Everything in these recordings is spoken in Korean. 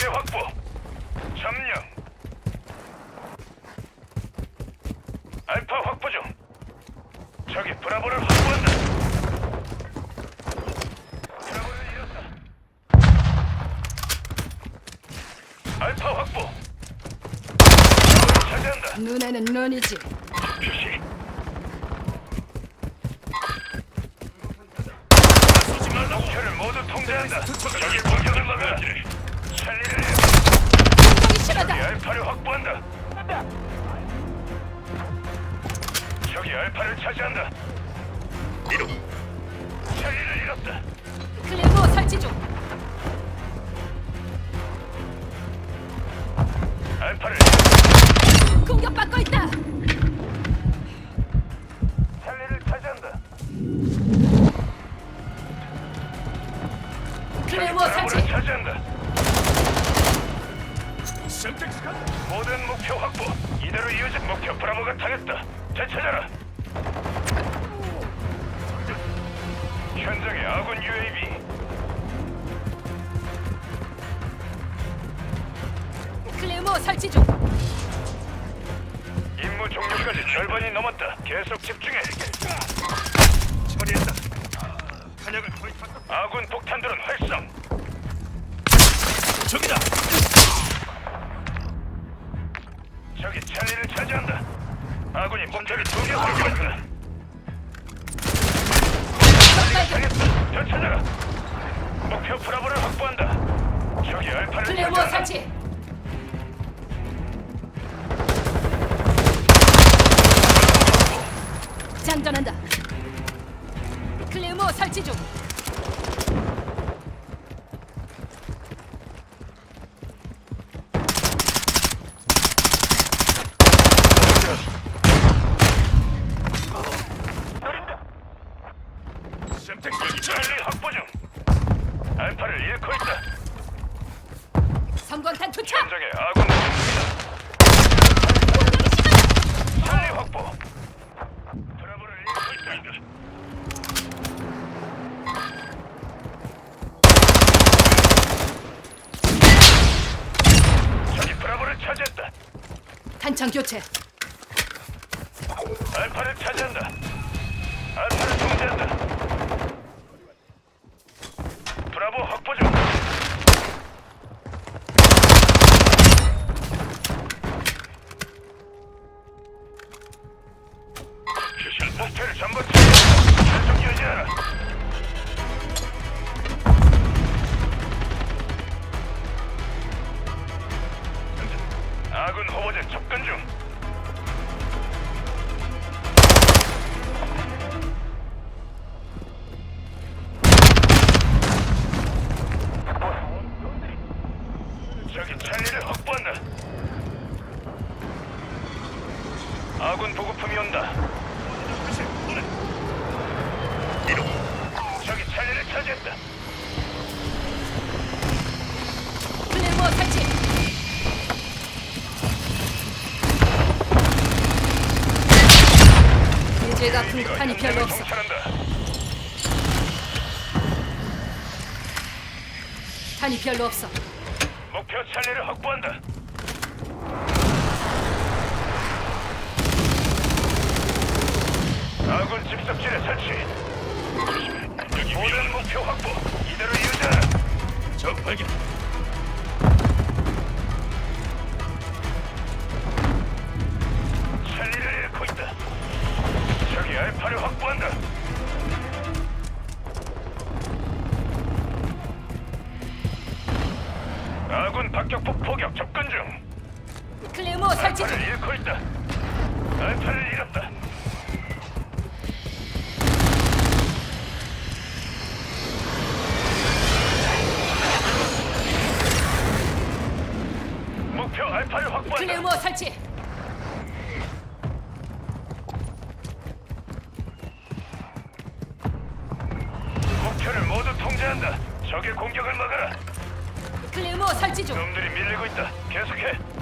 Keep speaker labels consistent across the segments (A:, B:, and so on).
A: 개 확보. 점령. 알파 확보 중. 저기 브라보를 확보한다. 브라보를 잃었다. 알파 확보. 브라보를 차지한다.
B: 눈에는 눈이지.
A: 표시. 목표를 모두 통제한다. 저기 공격을 막아. 찰리를
B: 공격이 심하다.
A: 알파를 확보한다. 저기 알파를 차지한다. 이동. 찰리를 잃었다.
B: 클레모 설치 중.
A: 알파를.
B: 공격받고 있다.
A: 찰리를 차지한다.
B: 클레모 설치.
A: 차지한다. 모든 목표 확보. 이대로 이어진 목표 브라보가 당했다. 되찾아라. 현장에 아군 UAV.
B: 클레모 설치 중.
A: 임무 종료까지 절반이 넘었다. 계속 집중해. 처리했다. 탄약을 거의 다 아군 폭탄들은 활성. 저기다. 저기 찰리를 차지한다. 아군이 목표를 두개 확보했다.
B: 적발견.
A: 당했다. 저 찾아라. 목표 브라보를 확보한다. 저기 알파를
B: 클레모
A: 차지한다.
B: 설치. 장전한다. 클레모 설치 중.
A: semtex 찰리 확보 중. 알파를 잃고 있다.
B: 성광탄 투척.
A: 현장에 아군 찰리 확보. 브라보를 잃고 있다. 저기 브라보를 차지했다.
B: 탄창 교체.
A: 알파를 차지한다. 알파를 통제한다. 찰리를 확보한다. 아군 보급품이 온다. 저기 찰리를 차지했다.
B: 예제가 풍급한이 별로 없어. 탄이 별로 없어.
A: 목표 찰리를 확보한다. 아군 집습지에 설치. 모든 목표 확보. 이대로 이어져라. 적 발견. 알파를 잃었다. 목표 알파를 확보한다.
B: 클레모 설치.
A: 목표를 모두 통제한다. 적의 공격을 막아라.
B: 클레모 설치 중.
A: 놈들이 밀리고 있다. 계속해.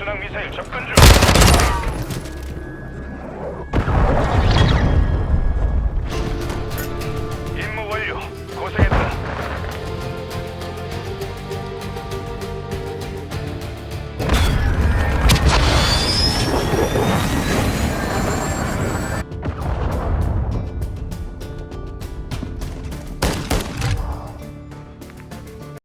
A: 순항 미사일 접근 중.